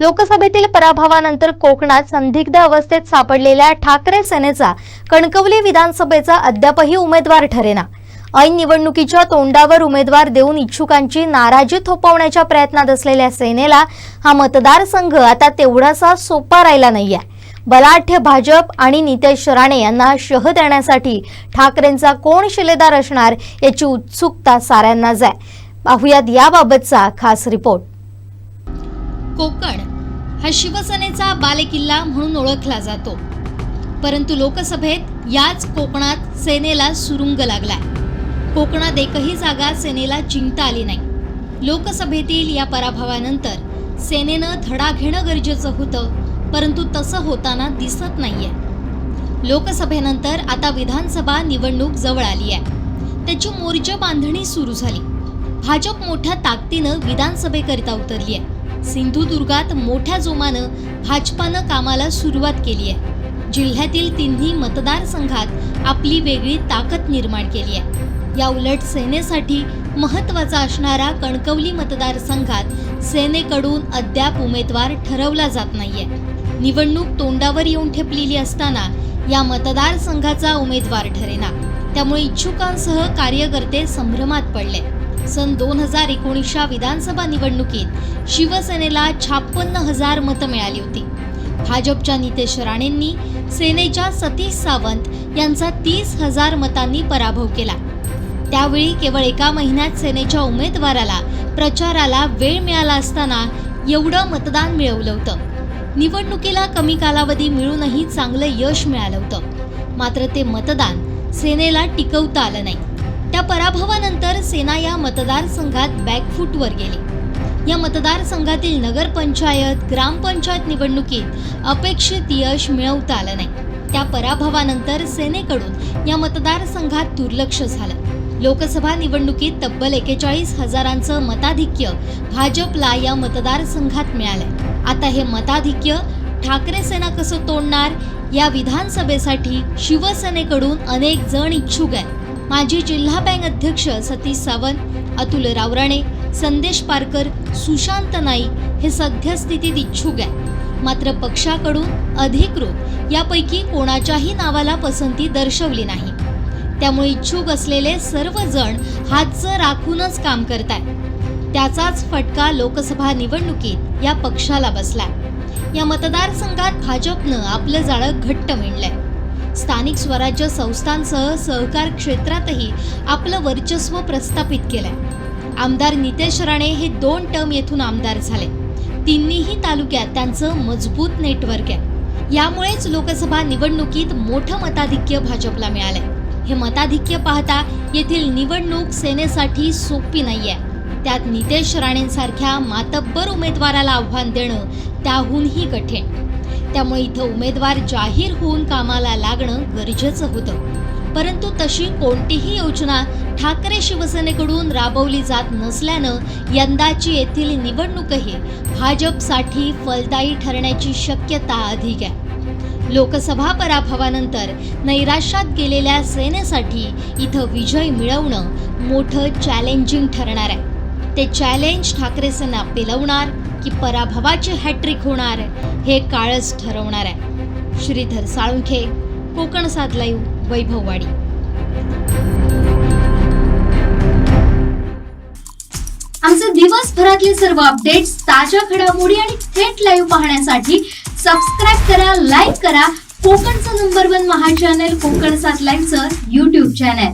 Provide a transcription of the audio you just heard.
लोकसभेतील पराभवानंतर कोकणात संदिग्ध अवस्थेत सापडलेल्या ठाकरे सेनेचा कणकवली विधानसभेचा अद्यापही उमेदवार ठरेना. ऐन निवडणुकीच्या तोंडावर उमेदवार देऊन इच्छुकांची नाराजी थोपवण्याच्या प्रयत्नात असलेल्या सेनेला हा मतदारसंघ आता तेवढासा सोपा राहिला नाहीये. बलाढ्य भाजप आणि नितेश राणे यांना शह देण्यासाठी ठाकरेंचा कोण शिलेदार असणार याची उत्सुकता साऱ्यांनाच आहे. पाहुयात याबाबतचा खास रिपोर्ट. कोकण हा शिवसेनेचा बालेकिल्ला म्हणून ओळखला जातो. परंतु लोकसभेत याच कोकणात सेनेला सुरुंग लागला कोकणात एकही जागा सेनेला जिंकता आली नाही. लोकसभेतील या पराभवानंतर सेनेनं धडा घेणं गरजेचं होतं परंतु तसं होताना दिसत नाहीये. लोकसभेनंतर आता विधानसभा निवडणूक जवळ आली आहे. त्याची मोर्च बांधणी सुरू झाली. भाजप मोठ्या ताकदीनं विधानसभेकरिता उतरली आहे सिंधुदुर्गात मोठ्या जोमानं भाजपानं कामाला सुरुवात केली आहे. जिल्ह्यातील तिन्ही मतदारसंघात आपली वेगळी ताकद निर्माण केली आहे. या उलट सेनेसाठी महत्त्वाचा असणारा कणकवली मतदारसंघात सेनेकडून अद्याप उमेदवार ठरवला जात नाहीये. निवडणूक तोंडावर येऊन ठेपलेली असताना या मतदारसंघाचा उमेदवार ठरेना. त्यामुळे इच्छुकांसह कार्यकर्ते संभ्रमात पडले. सन दोन हजार एकोणीसच्या विधानसभा निवडणुकीत शिवसेनेला छापन्न हजार मतं मिळाली होती. भाजपच्या नितेश राणेंनी सेनेच्या सतीश सावंत यांचा तीस हजार मतांनी पराभव केला. त्यावेळी केवळ एका महिन्यात सेनेच्या उमेदवाराला प्रचाराला वेळ मिळाला असताना एवढं मतदान मिळवलं होतं. निवडणुकीला कमी कालावधी मिळूनही चांगलं यश मिळालं होतं. मात्र ते मतदान सेनेला टिकवता आलं नाही. त्या पराभवानंतर सेना या मतदारसंघात बॅकफूटवर गेली. या मतदारसंघातील नगरपंचायत ग्रामपंचायत निवडणुकीत अपेक्षित यश मिळवता आलं नाही. त्या पराभवानंतर सेनेकडून या मतदारसंघात दुर्लक्ष झालं. लोकसभा निवडणुकीत तब्बल एकेचाळीस हजारांचं मताधिक्य भाजपला या मतदारसंघात मिळालंय. आता हे मताधिक्य ठाकरे सेना कसं तोडणार? या विधानसभेसाठी शिवसेनेकडून अनेक जण इच्छुक आहेत. माजी जिल्हा बँक अध्यक्ष सतीश सावंत अतुल रावराणे संदेश पारकर सुशांत नाईक हे सद्यस्थितीत इच्छुक आहेत. मात्र पक्षाकडून अधिकृत यापैकी कोणाच्याही नावाला पसंती दर्शवली नाही. त्यामुळे इच्छुक असलेले सर्वजण हातचं राखूनच काम करतायत. त्याचाच फटका लोकसभा निवडणुकीत या पक्षाला बसलाय. या मतदारसंघात भाजपनं आपलं जाळं घट्ट मिळलंय. स्थानिक स्वराज्य संस्थांसह सहकार क्षेत्रातही आपलं वर्चस्व प्रस्थापित केलंय. आमदार नितेश राणे हे दोन टर्म येथून आमदार झाले. तिन्हीही तालुक्यात त्यांचं मजबूत नेटवर्क आहे. यामुळेच लोकसभा निवडणुकीत मोठं मताधिक्य भाजपला मिळालंय. हे मताधिक्य पाहता येथील निवडणूक सेनेसाठी सोपी नाहीये. त्यात नितेश राणेंसारख्या मातब्बर उमेदवाराला आव्हान देणं त्याहूनही कठीण. त्यामुळे इथं उमेदवार जाहीर होऊन कामाला लागणं गरजेचं होतं. परंतु तशी कोणतीही योजना ठाकरे शिवसेनेकडून राबवली जात नसल्यानं यंदाची येथील निवडणूकही भाजपसाठी फलदायी ठरण्याची शक्यता अधिक आहे. लोकसभा पराभवानंतर नैराश्यात गेलेल्या सेनेसाठी इथं विजय मिळवणं मोठं चॅलेंजिंग ठरणार आहे. ते चॅलेंज ठाकरे सेना पेलवणार की पराभवाची हॅट्रिक होणार हे काळच ठरवणार आहे. श्रीधर साळुंखे कोकण सात लाईव्ह वैभववाडी. आमचे दिवसभरातले सर्व अपडेट्स ताज्या घडामोडी आणि थेट लाईव्ह पाहण्यासाठी सबस्क्राईब करा लाईक करा कोकणचं नंबर वन महा चॅनल कोकण सात लाईव्हचं युट्यूब चॅनल